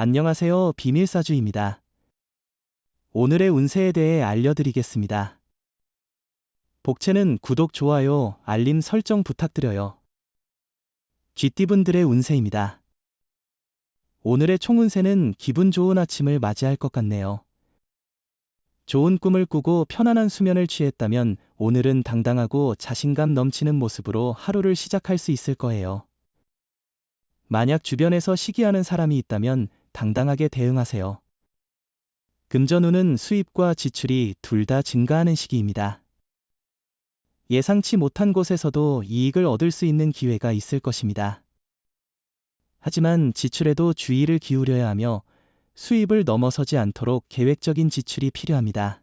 안녕하세요. 비밀사주입니다. 오늘의 운세에 대해 알려드리겠습니다. 복채는 구독, 좋아요, 알림 설정 부탁드려요. 쥐띠분들의 운세입니다. 오늘의 총운세는 기분 좋은 아침을 맞이할 것 같네요. 좋은 꿈을 꾸고 편안한 수면을 취했다면 오늘은 당당하고 자신감 넘치는 모습으로 하루를 시작할 수 있을 거예요. 만약 주변에서 시기하는 사람이 있다면 당당하게 대응하세요. 금전운은 수입과 지출이 둘 다 증가하는 시기입니다. 예상치 못한 곳에서도 이익을 얻을 수 있는 기회가 있을 것입니다. 하지만 지출에도 주의를 기울여야 하며 수입을 넘어서지 않도록 계획적인 지출이 필요합니다.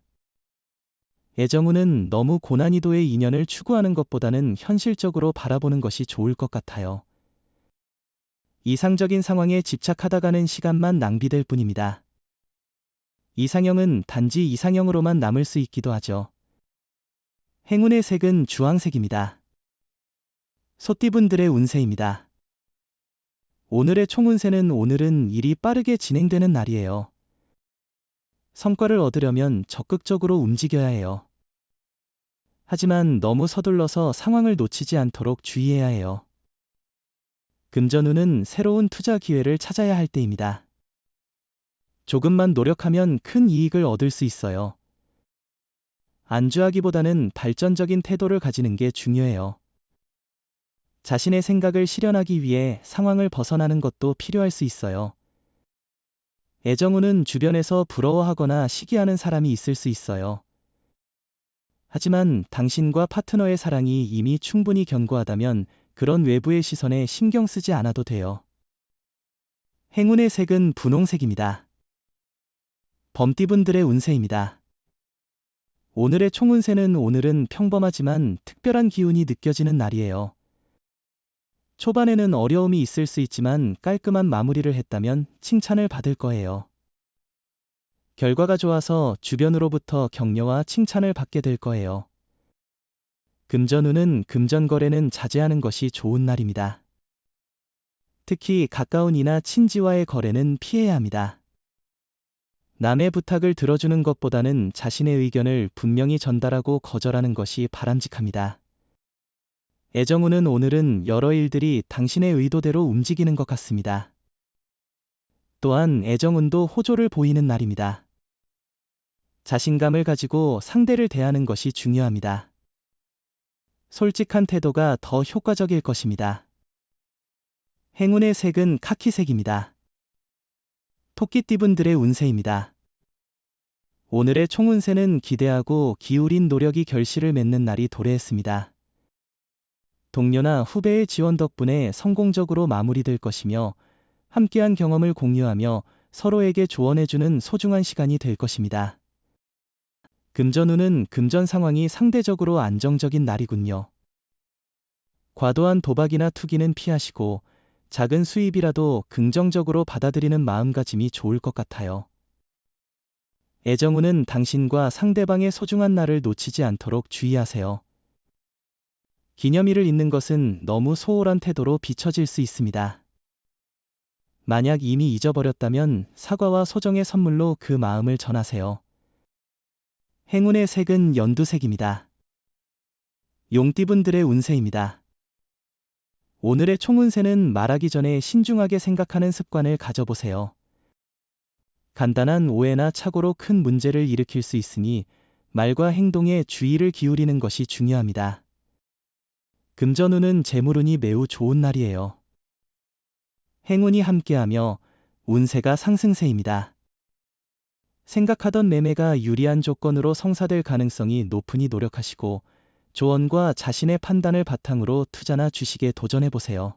애정운은 너무 고난이도의 인연을 추구하는 것보다는 현실적으로 바라보는 것이 좋을 것 같아요. 이상적인 상황에 집착하다가는 시간만 낭비될 뿐입니다. 이상형은 단지 이상형으로만 남을 수 있기도 하죠. 행운의 색은 주황색입니다. 소띠분들의 운세입니다. 오늘의 총운세는 오늘은 일이 빠르게 진행되는 날이에요. 성과를 얻으려면 적극적으로 움직여야 해요. 하지만 너무 서둘러서 상황을 놓치지 않도록 주의해야 해요. 금전운은 새로운 투자 기회를 찾아야 할 때입니다. 조금만 노력하면 큰 이익을 얻을 수 있어요. 안주하기보다는 발전적인 태도를 가지는 게 중요해요. 자신의 생각을 실현하기 위해 상황을 벗어나는 것도 필요할 수 있어요. 애정운은 주변에서 부러워하거나 시기하는 사람이 있을 수 있어요. 하지만 당신과 파트너의 사랑이 이미 충분히 견고하다면 그런 외부의 시선에 신경 쓰지 않아도 돼요. 행운의 색은 분홍색입니다. 범띠분들의 운세입니다. 오늘의 총운세는 오늘은 평범하지만 특별한 기운이 느껴지는 날이에요. 초반에는 어려움이 있을 수 있지만 깔끔한 마무리를 했다면 칭찬을 받을 거예요. 결과가 좋아서 주변으로부터 격려와 칭찬을 받게 될 거예요. 금전운은 금전 거래는 자제하는 것이 좋은 날입니다. 특히 가까운 이나 친지와의 거래는 피해야 합니다. 남의 부탁을 들어주는 것보다는 자신의 의견을 분명히 전달하고 거절하는 것이 바람직합니다. 애정운은 오늘은 여러 일들이 당신의 의도대로 움직이는 것 같습니다. 또한 애정운도 호조를 보이는 날입니다. 자신감을 가지고 상대를 대하는 것이 중요합니다. 솔직한 태도가 더 효과적일 것입니다. 행운의 색은 카키색입니다. 토끼띠분들의 운세입니다. 오늘의 총운세는 기대하고 기울인 노력이 결실을 맺는 날이 도래했습니다. 동료나 후배의 지원 덕분에 성공적으로 마무리될 것이며 함께한 경험을 공유하며 서로에게 조언해주는 소중한 시간이 될 것입니다. 금전운은 금전 상황이 상대적으로 안정적인 날이군요. 과도한 도박이나 투기는 피하시고 작은 수입이라도 긍정적으로 받아들이는 마음가짐이 좋을 것 같아요. 애정운은 당신과 상대방의 소중한 날을 놓치지 않도록 주의하세요. 기념일을 잊는 것은 너무 소홀한 태도로 비춰질 수 있습니다. 만약 이미 잊어버렸다면 사과와 소정의 선물로 그 마음을 전하세요. 행운의 색은 연두색입니다. 용띠분들의 운세입니다. 오늘의 총운세는 말하기 전에 신중하게 생각하는 습관을 가져보세요. 간단한 오해나 착오로 큰 문제를 일으킬 수 있으니 말과 행동에 주의를 기울이는 것이 중요합니다. 금전운은 재물운이 매우 좋은 날이에요. 행운이 함께하며 운세가 상승세입니다. 생각하던 매매가 유리한 조건으로 성사될 가능성이 높으니 노력하시고 조언과 자신의 판단을 바탕으로 투자나 주식에 도전해 보세요.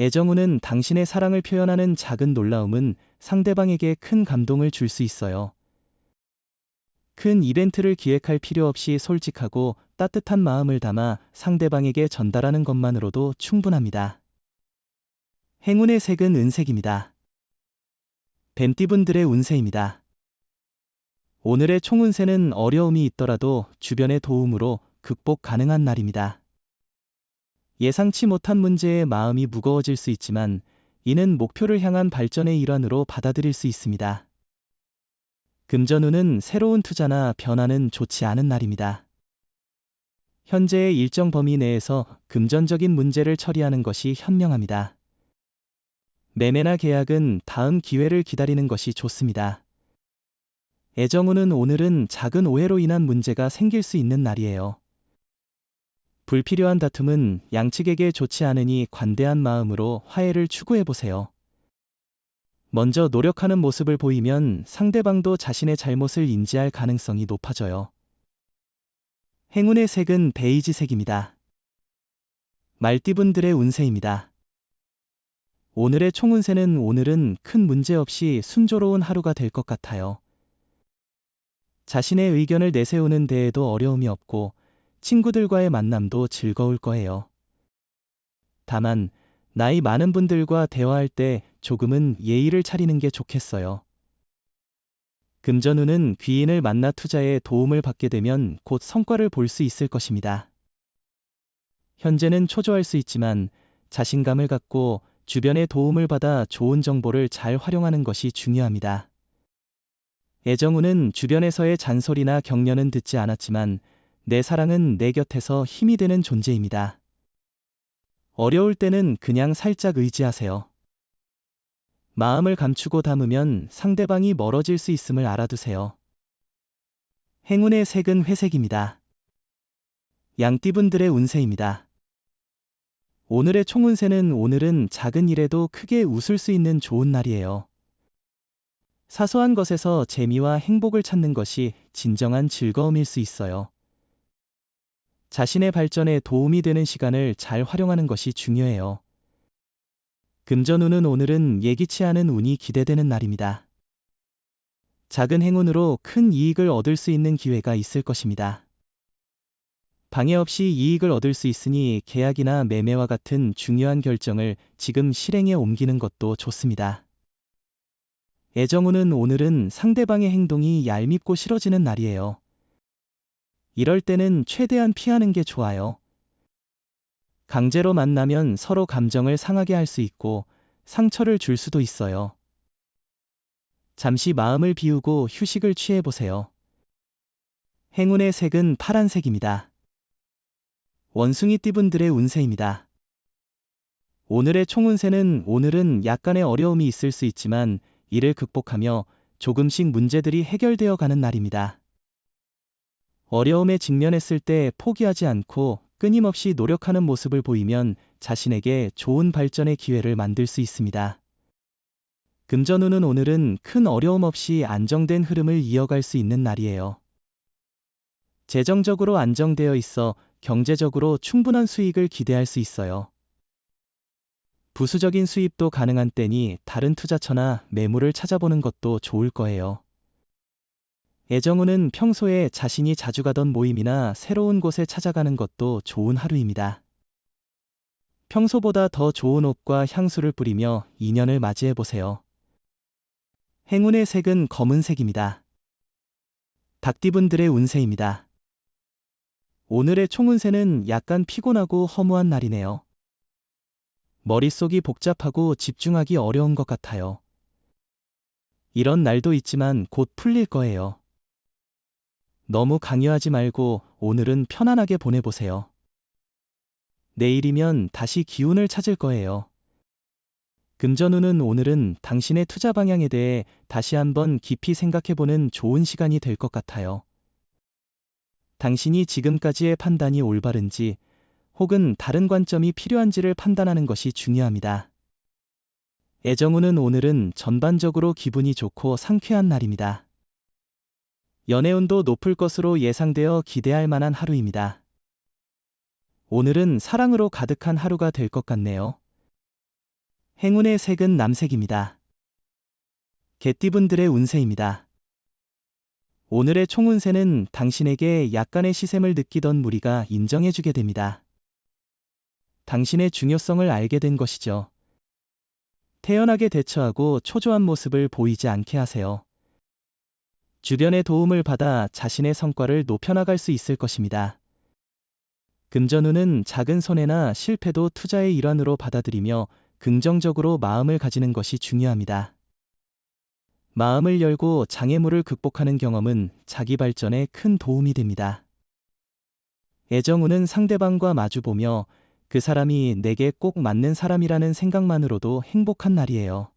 애정운은 당신의 사랑을 표현하는 작은 놀라움은 상대방에게 큰 감동을 줄 수 있어요. 큰 이벤트를 기획할 필요 없이 솔직하고 따뜻한 마음을 담아 상대방에게 전달하는 것만으로도 충분합니다. 행운의 색은 은색입니다. 뱀띠분들의 운세입니다. 오늘의 총운세는 어려움이 있더라도 주변의 도움으로 극복 가능한 날입니다. 예상치 못한 문제에 마음이 무거워질 수 있지만 이는 목표를 향한 발전의 일환으로 받아들일 수 있습니다. 금전운은 새로운 투자나 변화는 좋지 않은 날입니다. 현재의 일정 범위 내에서 금전적인 문제를 처리하는 것이 현명합니다. 매매나 계약은 다음 기회를 기다리는 것이 좋습니다. 애정운은 오늘은 작은 오해로 인한 문제가 생길 수 있는 날이에요. 불필요한 다툼은 양측에게 좋지 않으니 관대한 마음으로 화해를 추구해 보세요. 먼저 노력하는 모습을 보이면 상대방도 자신의 잘못을 인지할 가능성이 높아져요. 행운의 색은 베이지색입니다. 말띠분들의 운세입니다. 오늘의 총운세는 오늘은 큰 문제 없이 순조로운 하루가 될 것 같아요. 자신의 의견을 내세우는 데에도 어려움이 없고 친구들과의 만남도 즐거울 거예요. 다만 나이 많은 분들과 대화할 때 조금은 예의를 차리는 게 좋겠어요. 금전운은 귀인을 만나 투자에 도움을 받게 되면 곧 성과를 볼 수 있을 것입니다. 현재는 초조할 수 있지만 자신감을 갖고 주변의 도움을 받아 좋은 정보를 잘 활용하는 것이 중요합니다. 애정운은 주변에서의 잔소리나 격려는 듣지 않았지만 내 사랑은 내 곁에서 힘이 되는 존재입니다. 어려울 때는 그냥 살짝 의지하세요. 마음을 감추고 담으면 상대방이 멀어질 수 있음을 알아두세요. 행운의 색은 회색입니다. 양띠분들의 운세입니다. 오늘의 총운세는 오늘은 작은 일에도 크게 웃을 수 있는 좋은 날이에요. 사소한 것에서 재미와 행복을 찾는 것이 진정한 즐거움일 수 있어요. 자신의 발전에 도움이 되는 시간을 잘 활용하는 것이 중요해요. 금전운은 오늘은 예기치 않은 운이 기대되는 날입니다. 작은 행운으로 큰 이익을 얻을 수 있는 기회가 있을 것입니다. 방해 없이 이익을 얻을 수 있으니 계약이나 매매와 같은 중요한 결정을 지금 실행에 옮기는 것도 좋습니다. 애정운은 오늘은 상대방의 행동이 얄밉고 싫어지는 날이에요. 이럴 때는 최대한 피하는 게 좋아요. 강제로 만나면 서로 감정을 상하게 할 수 있고 상처를 줄 수도 있어요. 잠시 마음을 비우고 휴식을 취해 보세요. 행운의 색은 파란색입니다. 원숭이 띠분들의 운세입니다. 오늘의 총운세는 오늘은 약간의 어려움이 있을 수 있지만 이를 극복하며 조금씩 문제들이 해결되어 가는 날입니다. 어려움에 직면했을 때 포기하지 않고 끊임없이 노력하는 모습을 보이면 자신에게 좋은 발전의 기회를 만들 수 있습니다. 금전운은 오늘은 큰 어려움 없이 안정된 흐름을 이어갈 수 있는 날이에요. 재정적으로 안정되어 있어 경제적으로 충분한 수익을 기대할 수 있어요. 부수적인 수입도 가능한 때니 다른 투자처나 매물을 찾아보는 것도 좋을 거예요. 애정우는 평소에 자신이 자주 가던 모임이나 새로운 곳에 찾아가는 것도 좋은 하루입니다. 평소보다 더 좋은 옷과 향수를 뿌리며 인연을 맞이해 보세요. 행운의 색은 검은색입니다. 닭띠분들의 운세입니다. 오늘의 총운세는 약간 피곤하고 허무한 날이네요. 머릿속이 복잡하고 집중하기 어려운 것 같아요. 이런 날도 있지만 곧 풀릴 거예요. 너무 강요하지 말고 오늘은 편안하게 보내보세요. 내일이면 다시 기운을 찾을 거예요. 금전운은 오늘은 당신의 투자 방향에 대해 다시 한번 깊이 생각해보는 좋은 시간이 될 것 같아요. 당신이 지금까지의 판단이 올바른지 혹은 다른 관점이 필요한지를 판단하는 것이 중요합니다. 애정운은 오늘은 전반적으로 기분이 좋고 상쾌한 날입니다. 연애운도 높을 것으로 예상되어 기대할 만한 하루입니다. 오늘은 사랑으로 가득한 하루가 될 것 같네요. 행운의 색은 남색입니다. 개띠분들의 운세입니다. 오늘의 총운세는 당신에게 약간의 시샘을 느끼던 무리가 인정해주게 됩니다. 당신의 중요성을 알게 된 것이죠. 태연하게 대처하고 초조한 모습을 보이지 않게 하세요. 주변의 도움을 받아 자신의 성과를 높여나갈 수 있을 것입니다. 금전운은 작은 손해나 실패도 투자의 일환으로 받아들이며 긍정적으로 마음을 가지는 것이 중요합니다. 마음을 열고 장애물을 극복하는 경험은 자기 발전에 큰 도움이 됩니다. 애정우는 상대방과 마주보며 그 사람이 내게 꼭 맞는 사람이라는 생각만으로도 행복한 날이에요.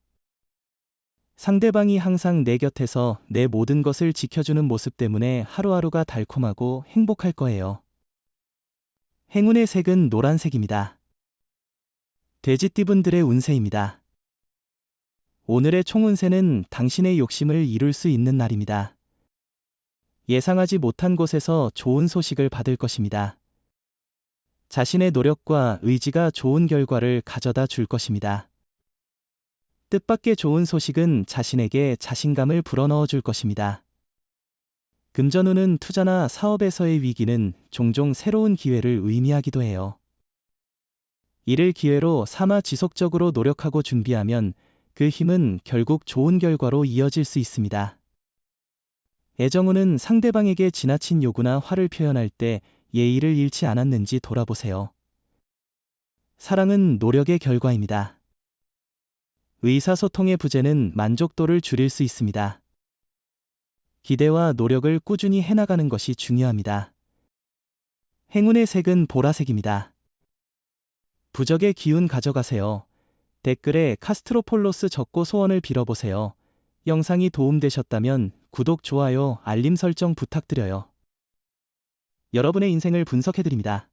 상대방이 항상 내 곁에서 내 모든 것을 지켜주는 모습 때문에 하루하루가 달콤하고 행복할 거예요. 행운의 색은 노란색입니다. 돼지띠분들의 운세입니다. 오늘의 총운세는 당신의 욕심을 이룰 수 있는 날입니다. 예상하지 못한 곳에서 좋은 소식을 받을 것입니다. 자신의 노력과 의지가 좋은 결과를 가져다 줄 것입니다. 뜻밖의 좋은 소식은 자신에게 자신감을 불어넣어 줄 것입니다. 금전운은 투자나 사업에서의 위기는 종종 새로운 기회를 의미하기도 해요. 이를 기회로 삼아 지속적으로 노력하고 준비하면 그 힘은 결국 좋은 결과로 이어질 수 있습니다. 애정운은 상대방에게 지나친 요구나 화를 표현할 때 예의를 잃지 않았는지 돌아보세요. 사랑은 노력의 결과입니다. 의사소통의 부재는 만족도를 줄일 수 있습니다. 기대와 노력을 꾸준히 해나가는 것이 중요합니다. 행운의 색은 보라색입니다. 부적의 기운 가져가세요. 댓글에 카스트로폴로스 적고 소원을 빌어보세요. 영상이 도움되셨다면 구독, 좋아요, 알림 설정 부탁드려요. 여러분의 인생을 분석해드립니다.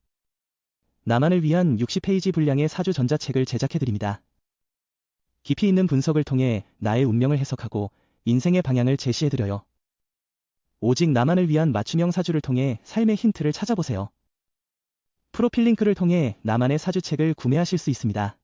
나만을 위한 60페이지 분량의 사주 전자책을 제작해드립니다. 깊이 있는 분석을 통해 나의 운명을 해석하고 인생의 방향을 제시해드려요. 오직 나만을 위한 맞춤형 사주를 통해 삶의 힌트를 찾아보세요. 프로필 링크를 통해 나만의 사주책을 구매하실 수 있습니다.